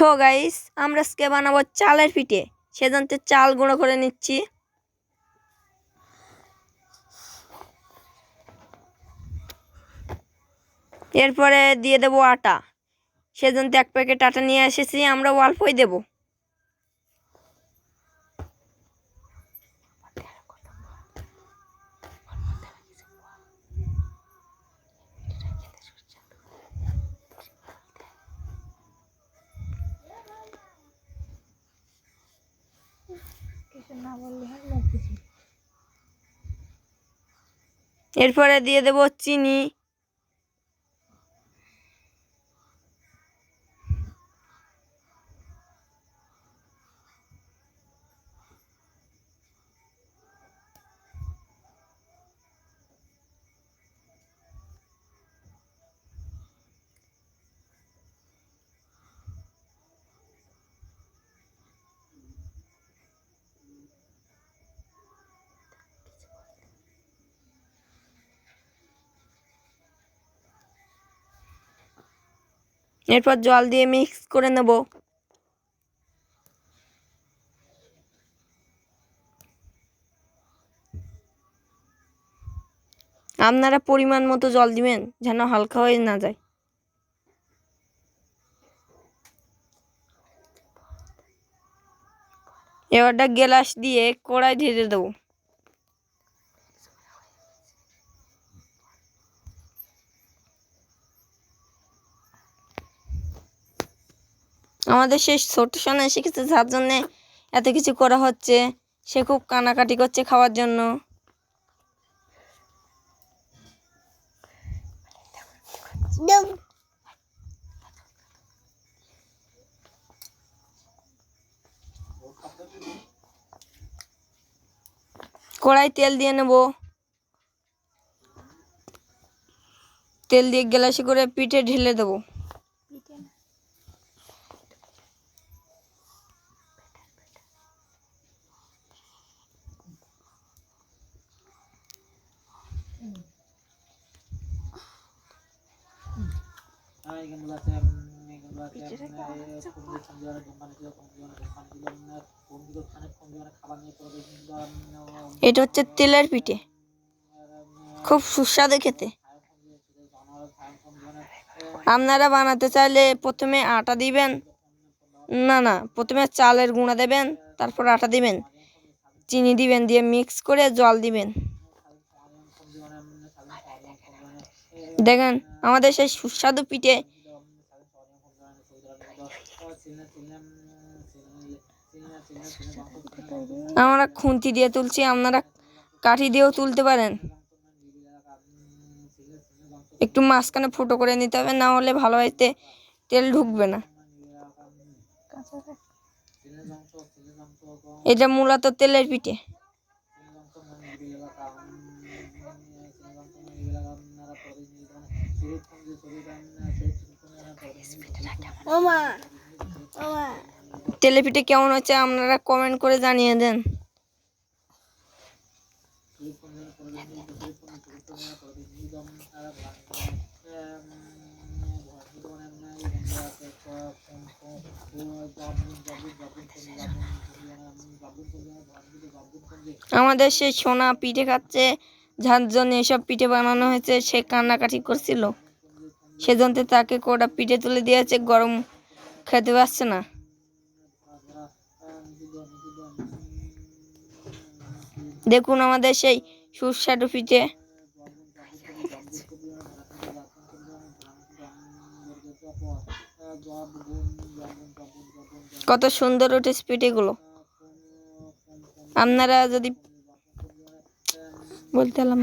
তো গাইস আমরা আজকে বানাবো চালের পিঠে। সেজন্য চাল গুঁড়ো করে নিচ্ছি। এরপরে দিয়ে দেবো আটা। সেজন্য এক প্যাকেট আটা নিয়ে এসেছি, আমরা অল্পই দেবো। এরপরে দিয়ে দেবো চিনি। এরপর জল দিয়ে মিক্স করে নেব। আপনারা পরিমাণ মতো জল দিবেন, যেন হালকা হয়ে না যায়। এবারটা গ্লাস দিয়ে কড়াই ঢেলে দেবো। আমাদের সেই ছোট সোনা শিখেছে, যার জন্যে এত কিছু করা হচ্ছে। সে খুব কানাকাটি করছে খাওয়ার জন্য। কড়াই তেল দিয়ে নেব। তেল দিয়ে গ্লাসে করে পিঠে ঢেলে দেবো। এটা হচ্ছে তেলের পিঠে। খুব সুস্বাদু খেতে। আপনারা বানাতে চাইলে প্রথমে আটা দিবেন। না না, প্রথমে চালের গুঁড়া দেবেন, তারপর আটা দিবেন। চিনি দিবেন, দিয়ে মিক্স করে জল দিবেন। দেখেন, আমাদের সেই সুস্বাদু পিঠে আমরা খুন্তি দিয়ে তুলছি, আপনারা কাঠি দিয়েও তুলতে পারেন। একটু মাঝখানে ফুটো করে নিতে হবে, না হলে ভালো হইতে তেল ঢুকবে না। এটা মূলত তেলের পিঠে। তেলে পিঠে কেমন হচ্ছে আপনারা কমেন্ট করে জানিয়ে দেন। আমাদের সেই সোনা পিঠে খাচ্ছে, যার জন্য এসব পিঠে বানানো হয়েছে, সে কান্নাকাটি করছিল। সেজন্য তাকে কোটা পিঠে তুলে দিয়েছে, গরম খেতে পারছে না। দেখুন আমাদের সেই সুস্বাদু পিঠে। কত সুন্দর উঠেছে পিঠেগুলো। আপনারা যদি বলতে পারলাম